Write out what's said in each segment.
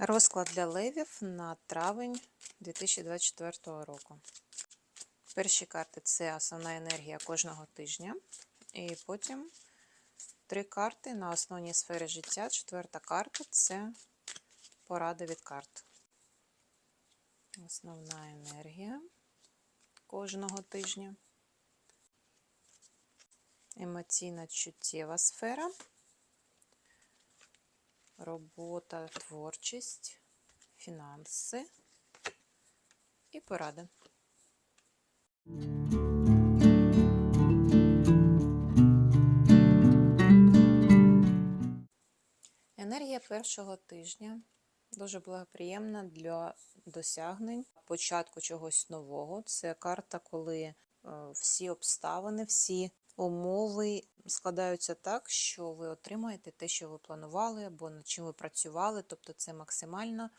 Розклад для левів на травень 2024 року. Перші карти це основна енергія кожного тижня. І потім три карти на основній сфері життя. Четверта карта це поради від карт. Основна енергія кожного тижня. Емоційна чуттєва сфера. Робота, творчість, фінанси і поради. Енергія першого тижня дуже благоприємна для досягнень, початку чогось нового. Це карта, коли е, всі обставини, всі умови складаються так, що ви отримаєте те, що ви планували, або над чим ви працювали. Тобто це максимально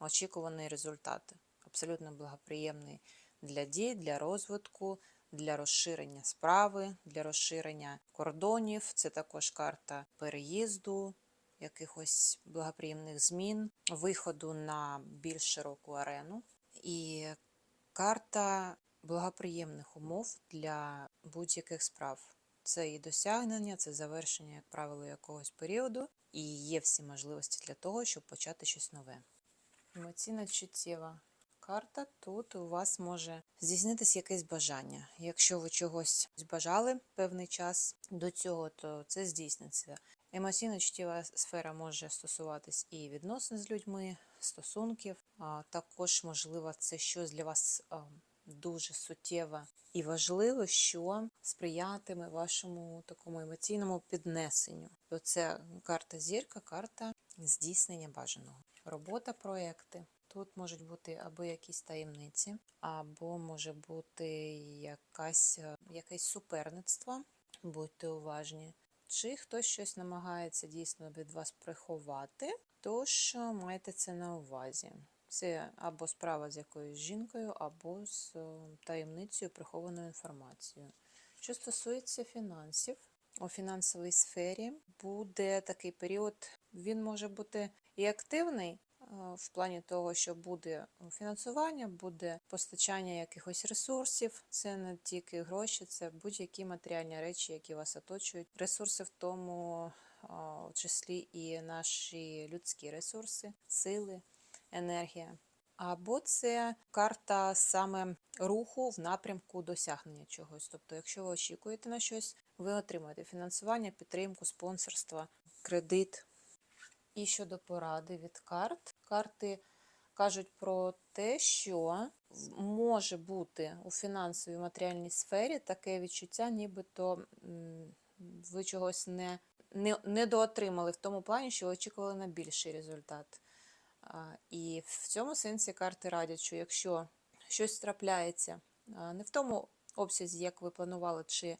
очікуваний результат. Абсолютно благоприємний для дій, для розвитку, для розширення справи, для розширення кордонів. Це також карта переїзду, якихось благоприємних змін, виходу на більш широку арену. І карта благоприємних умов для будь-яких справ. Це і досягнення, це завершення, як правило, якогось періоду, і є всі можливості для того, щоб почати щось нове. Емоційна чуттєва карта. Тут у вас може здійснитись якесь бажання. Якщо ви чогось бажали певний час до цього, то це здійсниться. Емоційно чуттєва сфера може стосуватись і відносин з людьми, стосунків. А також, можливо, це щось для вас а, дуже суттєве і важливо, що сприятиме вашому такому емоційному піднесенню. То це карта зірка, карта здійснення бажаного. Робота, проекти. Тут можуть бути або якісь таємниці, або може бути якась, якесь суперництво. Будьте уважні. Чи хтось щось намагається дійсно від вас приховати, тож е, майте це на увазі. Це або справа з якоюсь жінкою, або з е, таємницею прихованою інформацією. Що стосується фінансів, у фінансовій сфері буде такий період, він може бути і активний е, в плані того, що буде фінансування, буде постачання якихось ресурсів. Це не тільки гроші, це будь-які матеріальні речі, які вас оточують. Ресурси в тому в числі і наші людські ресурси, сили, енергія. Або це карта саме руху в напрямку досягнення чогось. Тобто, якщо ви очікуєте на щось, ви отримаєте фінансування, підтримку, спонсорство, кредит. І щодо поради від карт, карти кажуть про те, що може бути у фінансовій матеріальній сфері таке відчуття, нібито ви чогось не, не, не доотримали в тому плані, що ви очікували на більший результат. І в цьому сенсі карти радять, що якщо щось трапляється не в тому обсязі, як ви планували, чи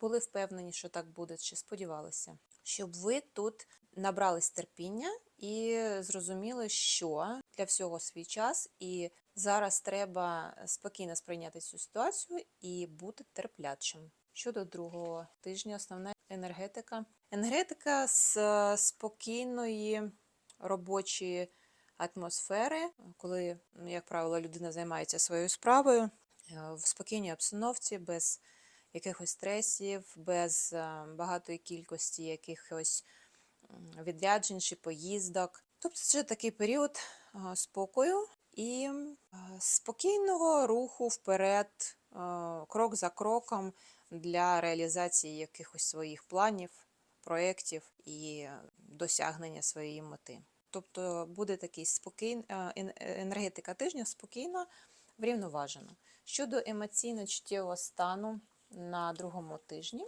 були впевнені, що так буде, чи сподівалися, щоб ви тут набрались терпіння і зрозуміли, що для всього свій час, і зараз треба спокійно сприйняти цю ситуацію і бути терплячим. Щодо другого тижня, основна енергетика. Енергетика з спокійної робочої атмосфери, коли, як правило, людина займається своєю справою е, в спокійній обстановці, без якихось стресів, без е, багатої кількості якихось відряджень чи поїздок. Тобто це такий період е, спокою і спокійного руху вперед, крок за кроком для реалізації якихось своїх планів, проєктів і досягнення своєї мети. Тобто буде такий спокій... енергетика тижня спокійна, врівноважена. Щодо емоційно-чуттєвого стану на другому тижні,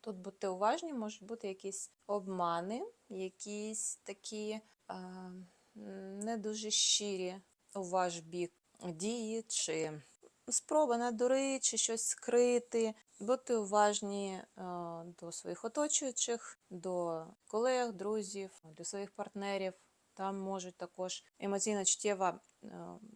тут будьте уважні, можуть бути якісь обмани, якісь такі а, не дуже щирі у ваш бік дії, чи спроба надурити, чи щось скрити. Будьте уважні е, до своїх оточуючих, до колег, друзів, до своїх партнерів. Там можуть також емоційно чуттєва е,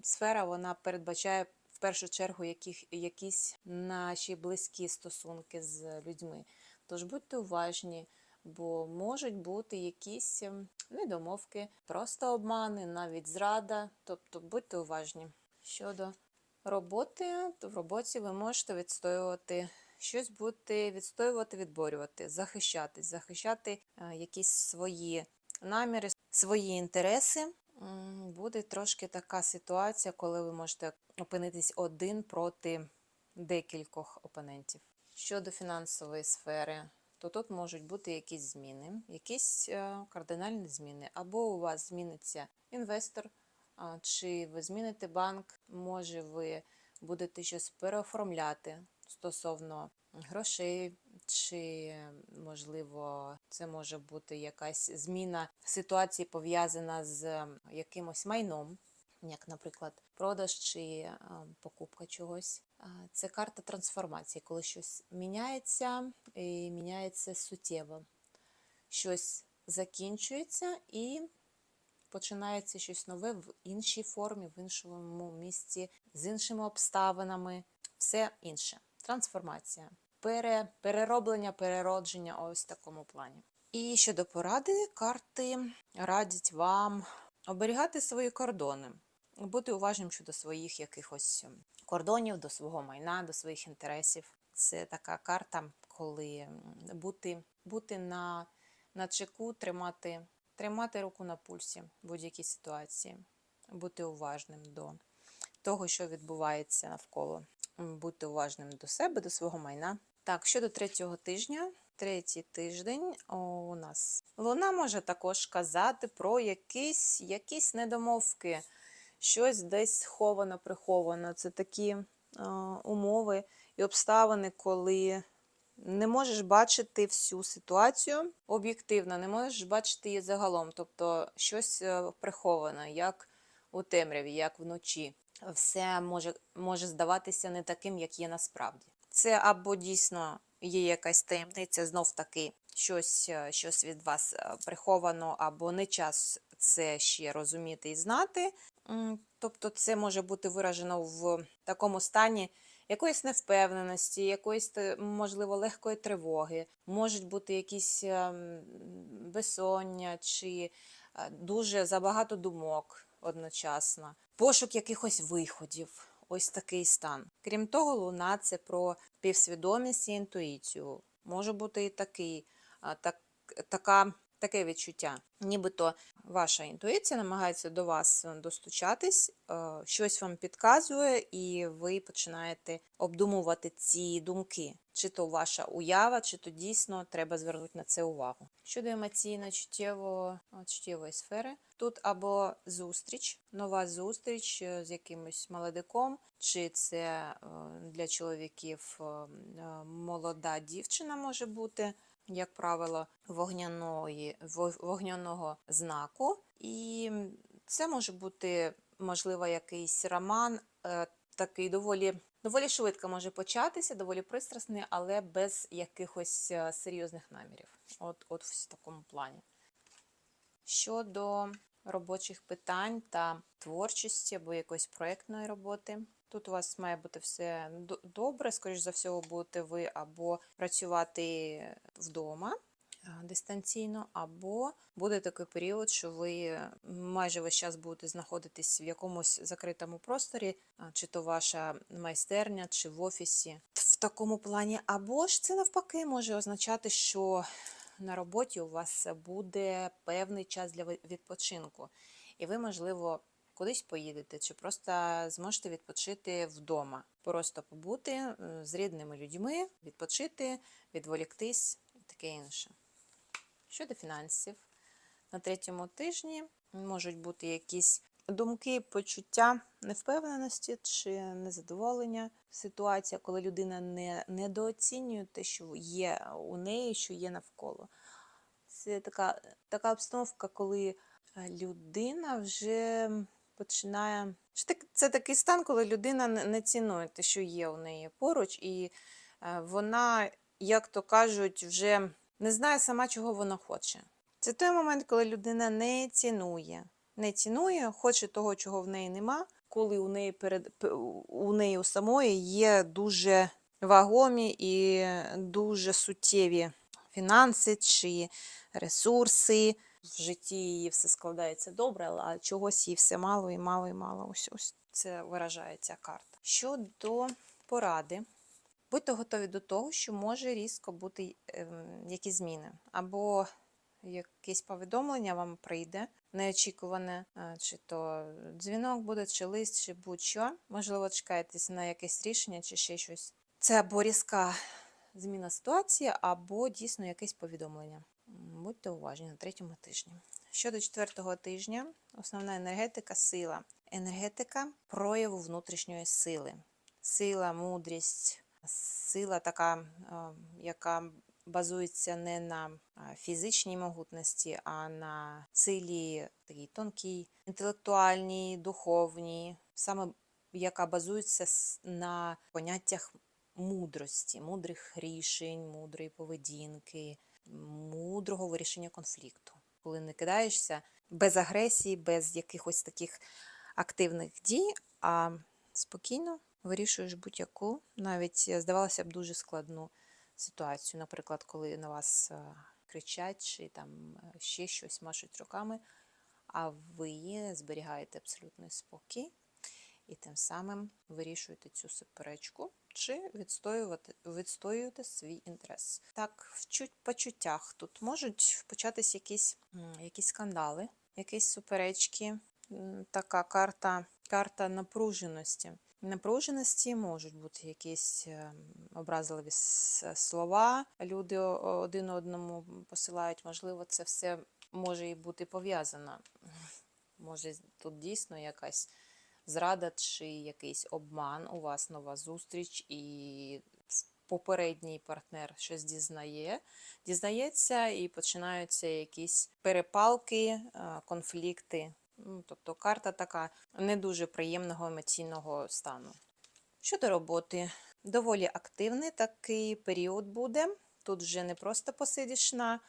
сфера, вона передбачає в першу чергу яких, якісь наші близькі стосунки з людьми. Тож будьте уважні, бо можуть бути якісь ем, недомовки, просто обмани, навіть зрада. Тобто будьте уважні. Щодо роботи, то в роботі ви можете відстоювати щось будете відстоювати, відборювати, захищатись, захищати е, якісь свої наміри, свої інтереси. Буде трошки така ситуація, коли ви можете опинитись один проти декількох опонентів. Щодо фінансової сфери, то тут можуть бути якісь зміни, якісь е, кардинальні зміни. Або у вас зміниться інвестор, чи ви зміните банк, може ви будете щось переоформляти стосовно грошей, чи, можливо, це може бути якась зміна ситуації пов'язана з якимось майном, як, наприклад, продаж чи покупка чогось. Це карта трансформації, коли щось міняється і міняється суттєво. Щось закінчується і починається щось нове в іншій формі, в іншому місці, з іншими обставинами, все інше. Трансформація, пере, перероблення, переродження ось в такому плані. І щодо поради, карти радять вам оберігати свої кордони, бути уважним щодо своїх якихось кордонів, до свого майна, до своїх інтересів. Це така карта, коли бути, бути на, на чеку, тримати, тримати руку на пульсі в будь-якій ситуації, бути уважним до того, що відбувається навколо. Будьте уважним до себе, до свого майна. Так, щодо третього тижня, третій тиждень у нас Луна може також казати про якісь, якісь недомовки, щось десь сховано, приховано. Це такі е, умови і обставини, коли не можеш бачити всю ситуацію об'єктивно, не можеш бачити її загалом, тобто щось е, приховано, як у темряві, як вночі. Все може, може здаватися не таким, як є насправді. Це або дійсно є якась таємниця, знов таки щось, е, щось від вас е, приховано, або не час це ще розуміти і знати. Тобто це може бути виражено в такому стані якоїсь невпевненості, якоїсь, можливо, легкої тривоги, можуть бути якісь ем, безсоння чи е, дуже забагато думок одночасно, пошук якихось виходів. Ось такий стан. Крім того, луна це про півсвідомість і інтуїцію. Може бути і такий, так, така, таке відчуття. Нібито ваша інтуїція намагається до вас е, достучатись, е, щось вам підказує, і ви починаєте обдумувати ці думки. Чи то ваша уява, чи то дійсно треба звернути на це увагу. Щодо емоційно-чуттєвого- а, чуттєвої сфери, тут або зустріч, нова зустріч е, з якимось молодиком, чи це е, для чоловіків е, м, е, молода дівчина може бути, як правило, вогняної, вогняного знаку. І це може бути, можливо, якийсь роман, е, такий доволі, доволі швидко може початися, доволі пристрасний, але без якихось е, серйозних намірів. От, от в такому плані. Щодо робочих питань та творчості або якоїсь проєктної роботи. Тут у вас має бути все добре, скоріш за всього, будете ви або працювати вдома дистанційно, або буде такий період, що ви майже весь час будете знаходитись в якомусь закритому просторі, чи то ваша майстерня, чи в офісі. В такому плані, або ж це навпаки може означати, що на роботі у вас буде певний час для відпочинку, і ви, можливо, кудись поїдете, чи просто зможете відпочити вдома, просто побути з рідними людьми, відпочити, відволіктись і таке інше. Щодо фінансів, на третьому тижні можуть бути якісь думки, почуття невпевненості чи незадоволення. Ситуація, коли людина не недооцінює те, що є у неї, що є навколо. Це така, така обстановка, коли е, людина вже починає. Це такий стан, коли людина не цінує те, що є у неї поруч, і е, вона, як то кажуть, вже не знає сама, чого вона хоче. Це той момент, коли людина не цінує, не цінує, хоче того, чого в неї нема, коли у неї перед у неї у самої є дуже вагомі і дуже суттєві фінанси чи ресурси. В житті її все складається добре, а чогось їй все мало і мало і мало. Ось ось це виражає ця карта. Щодо поради, будьте готові до того, що може різко бути ем, якісь зміни. Або якесь повідомлення вам прийде неочікуване, чи то дзвінок буде, чи лист, чи будь-що. Можливо, чекаєтесь на якесь рішення, чи ще щось. Це або різка зміна ситуації, або дійсно якесь повідомлення. Будьте уважні на третьому тижні. Щодо четвертого тижня, основна енергетика сила. Енергетика прояву внутрішньої сили. Сила, мудрість, сила така, яка базується не на фізичній могутності, а на силі такій тонкій, інтелектуальній, духовній, саме яка базується на поняттях мудрості, мудрих рішень, мудрої поведінки, мудрого вирішення конфлікту. Коли не кидаєшся без агресії, без якихось таких активних дій, а спокійно вирішуєш будь-яку, навіть е, здавалося б дуже складну ситуацію. Наприклад, коли на вас е, кричать чи там е, ще щось машуть руками, а ви зберігаєте абсолютний спокій і тим самим вирішуєте цю суперечку чи відстоювати, відстоюєте свій інтерес. Так, в почуттях тут можуть початись якісь, якісь скандали, якісь суперечки. Така карта, карта напруженості. Напруженості можуть бути якісь е, образливі слова, люди один одному посилають, можливо, це все може і бути пов'язано. Може, тут дійсно якась зрада чи якийсь обман, у вас нова зустріч, і попередній партнер щось дізнає, дізнається, і починаються якісь перепалки, е, конфлікти. Ну, тобто карта така не дуже приємного емоційного стану. Щодо роботи, доволі активний такий період буде. Тут вже не просто посидиш на,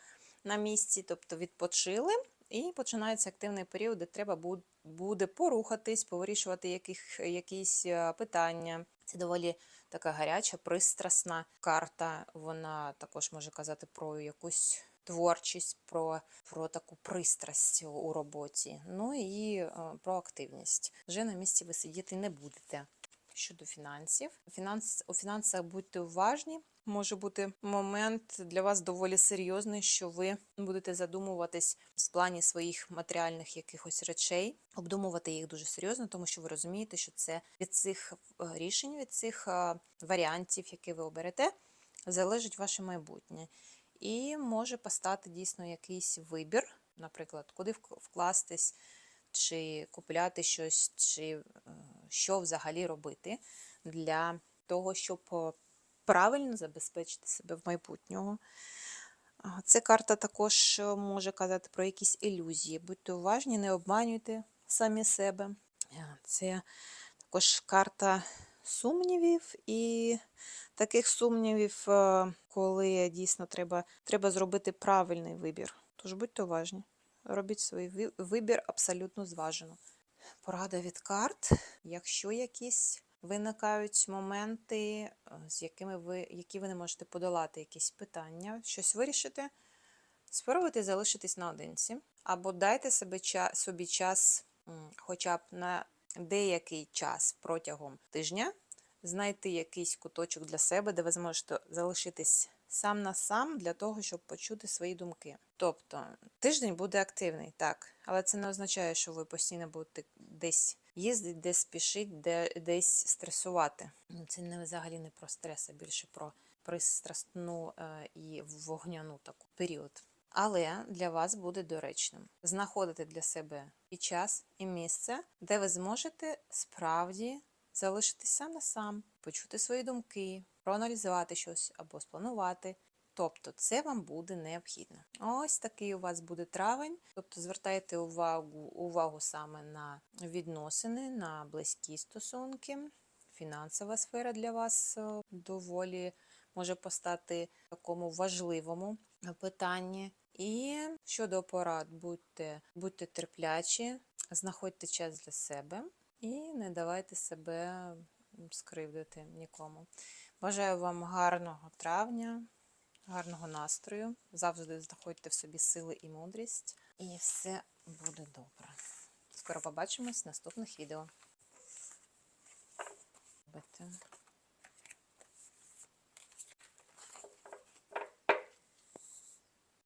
на місці, тобто відпочили, і починається активний період, де треба буде порухатись, повирішувати яких, якісь е, питання. Це доволі така гаряча, пристрасна карта. Вона також може казати про якусь творчість, про, про таку пристрасть у роботі. Ну і е, про активність. Вже на місці ви сидіти не будете. Щодо фінансів, Фінанс, у фінансах будьте уважні. Може бути момент для вас доволі серйозний, що ви будете задумуватись в плані своїх матеріальних якихось речей, обдумувати їх дуже серйозно, тому що ви розумієте, що це від цих е, рішень, від цих е, варіантів, які ви оберете, залежить ваше майбутнє. І може постати дійсно якийсь вибір, наприклад, куди вкластись, чи купляти щось, чи е, що взагалі робити для того, щоб е, правильно забезпечити себе в майбутнього. А, Ця карта також е, може казати про якісь ілюзії. Будьте уважні, не обманюйте самі себе. Це також карта сумнівів і таких сумнівів, е, коли дійсно треба, треба зробити правильний вибір. Тож будьте уважні. Робіть свій вибір абсолютно зважено. Порада від карт. Якщо якісь виникають моменти, е, з якими ви, які ви не можете подолати, якісь питання, щось вирішити, спробуйте залишитись наодинці, або дайте собі час, хоча б на деякий час протягом тижня, знайти якийсь куточок для себе, де ви зможете залишитись сам на сам для того, щоб почути свої думки. Тобто тиждень буде активний, так, але це не означає, що ви постійно будете десь їздити, десь спішити, де, десь стресувати. Ну, Це не взагалі не про стрес, а більше про пристрасну е, і вогняну таку період. Але для вас буде доречним знаходити для себе і час, і місце, де ви зможете справді залишитись сам на сам, почути свої думки, проаналізувати щось або спланувати. Тобто це вам буде необхідно. Ось такий у вас буде травень. Тобто звертайте увагу, увагу саме на відносини, на близькі стосунки. Фінансова сфера для вас е, доволі може постати такому важливому питанні. І щодо порад, будьте, будьте терплячі, знаходьте час для себе і не давайте себе скривдити нікому. Бажаю вам гарного травня, гарного настрою. Завжди знаходьте в собі сили і мудрість, і все буде добре. Скоро побачимось в наступних відео.